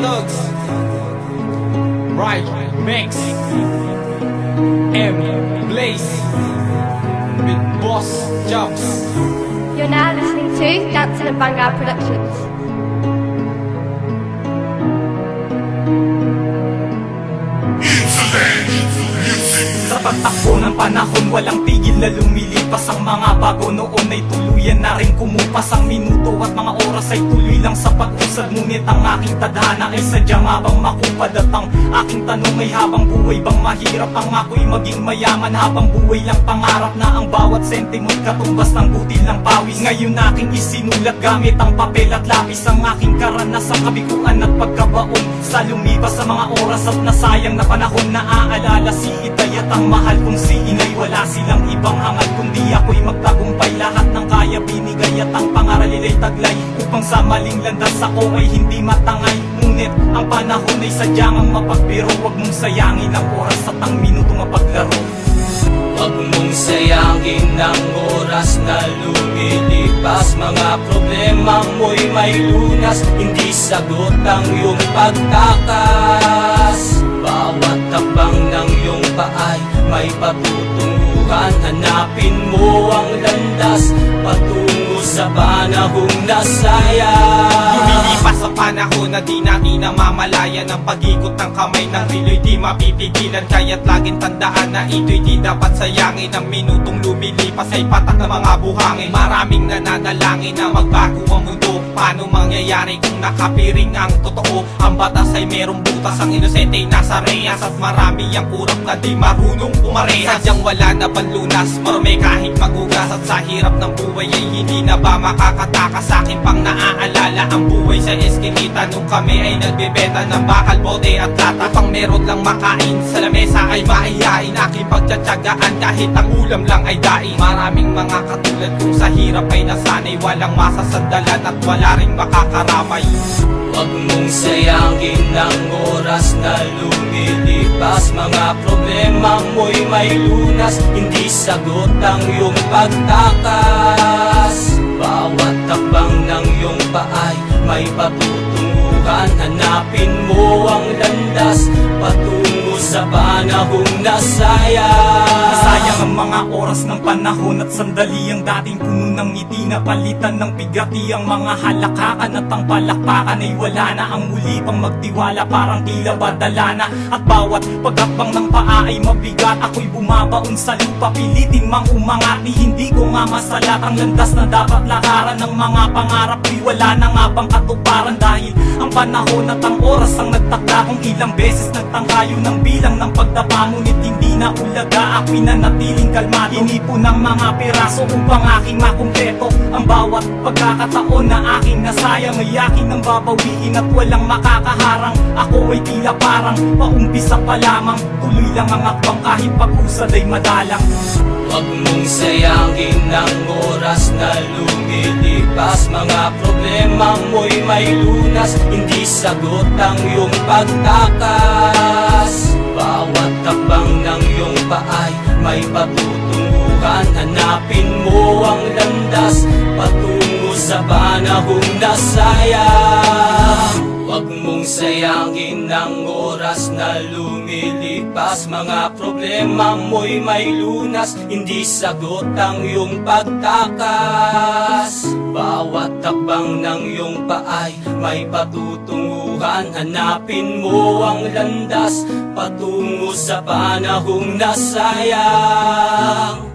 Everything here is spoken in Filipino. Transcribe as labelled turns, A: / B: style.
A: Dogs Right. Mix M. Blaze. With Boss Jobs
B: You're now listening to Dancing at Vanguard Productions.
C: Sa pagtakbo ng panahon Walang tigil na lumilipas. Ang mga bago noon ay tuluyan na rin kumupas Ang minuto at mga oras ay tuloy lang sa pag-usad Ngunit ang aking tadhana ay sadyang habang makupad At ang aking tanong ay habang buhay bang mahirap? Ang ako'y maging mayaman habang buhay lang pangarap Na ang bawat sentimot katumbas ng butil ng pawis. Ngayon aking isinulat gamit ang papel at lapis Ang aking karanasan kabiguan at pagkabaon. Sa lumipas sa mga oras at nasayang na panahon Naaalala si Itay at ang mahal kong si Inay. Wala silang ibang hangal Upang sa maling landas ako ay hindi matangay. Ngunit ang panahon ay sadyang ang mapagbiro Huwag mong sayangin ang oras at ang minuto mapaglaro
D: Huwag mong sayangin ang oras na lumilipas. Mga problema mo'y may lunas. Hindi sagot ang iyong pagtakas. Bawat tabang ng iyong paay may patutunguhan. Hanapin mo ang landas sa panahong nasayang
A: panahon na di natin namamalayan Ang pag-ikot ng kamay ng rilo'y di mapipigilan. Kaya't laging tandaan na ito'y di dapat sayangin. Ang minutong lumilipas ay patak na mga buhangin. Maraming nananalangin na magbago ang mundo. Paano mangyayari kung nakapiring ang totoo? Ang batas ay merong butas Ang inosente ay nasa reyas At marami ang kurap na di marunong pumarehas. Sadyang wala na panlunas Marumi kahit magugas. At sa hirap ng buhay ay hindi na ba makakatakas Sa akin pang naaalala ang buhay sa eskinita Nung kami ay nagbebenta ng bakal, bote at lata Pang meron lang makain. Sa lamesa ay maiyain Aking pagtsatsagaan kahit ang ulam lang ay daing. Maraming mga katulad kung sa hirap ay nasanay. Walang masasandalan at wala ring makakaramay.
D: Huwag mong sayangin ang oras na lumilipas. Mga problema mo'y may lunas. Hindi sagot ang iyong pagtakas may patutunguhan. Hanapin mo ang landas patungo sa panahong nasayang
C: Sayang ang mga oras ng panahon at sandali Ang dating puno ng ngiti. Na palitan ng bigati Ang mga halakakan at ang palakpakan ay wala na. Ang muli pang magtiwala parang tila badala na? At bawat pagkakbang ng paa ay mabigat. Ako'y bumabaon sa lupa pilitin mang umangati Hindi ko nga masalat ang landas na dapat lakaran Ng mga pangarap. Ko'y wala na nga bang katuparan Dahil ang panahon at ang oras ang nagtakda Kung ilang beses nagtangkayo ng bilang ng pagdapa Ngunit hindi na ulaga. Ako'y nanatiling kalmado. Inipon ng mga piraso upang aking makumpleto Ang bawat pagkakataon na aking nasayang. Ay akin ang babawiin at walang makakaharang. Ako ay tila parang paumpisa pa lamang. Tuloy lang ang akbang kahit pag-usad ay madalang
D: Huwag mong sayangin ang oras na lumilipas Mga problema mo'y may lunas Hindi sagot ang iyong pagtakas. Bawat takbang ng iyong paay may patutunguhan Hanapin mo ang landas patungo sa panahong nasayang Huwag mong sayangin ang oras na lumilipas. Mga problema mo'y may lunas Hindi sagot ang iyong pagtakas. Bawat takbang ng iyong paay may patutunguhan. Hanapin mo ang landas patungo sa panahong nasayang